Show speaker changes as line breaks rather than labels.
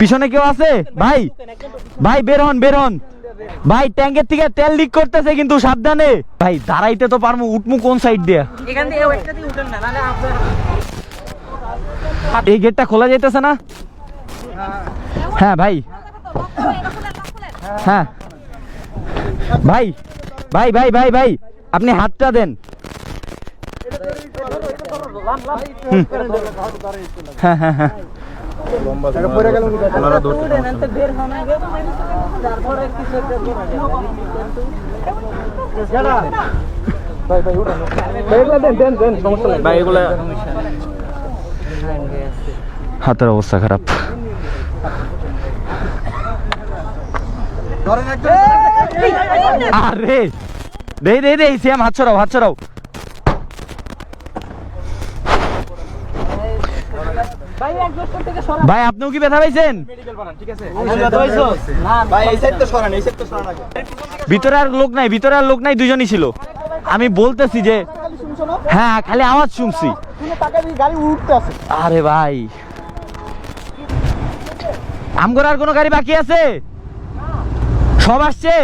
পিছনে কেউ আছে? ভাই ভাই বের হন বের হন। ভাই ট্যাঙ্কের থেকে তেল লিক করতেছে কিন্তু সাবধানে। ভাই দাঁড়াইতে তো পারব উঠমু কোন সাইড দিয়ে? এই গেটটা খোলা যাইতেছে না? হ্যাঁ ভাই। হ্যাঁ। ভাই ভাই ভাই ভাই ভাই আপনি হাতটা দেন। হাতের অবস্থা খারাপ। আরে দে দে দে সিয়াম হাত ছড়াও হাত ছড়াও
ভাই এক বছর থেকে সরা
ভাই আপনিও কি ব্যথা পাইছেন
ভাই এই সাইড তো সরান এই সাইড তো সরান আগে।
ভিতরে আর লোক নাই ভিতরে আর লোক নাই দুজনই ছিল। আমি বলতেছি যে হ্যাঁ খালি আওয়াজ শুনছি।
গাড়ি উঠতে আছে
আরে ভাই। আমগর আর কোনো গাড়ি বাকি আছে? সব আসছে?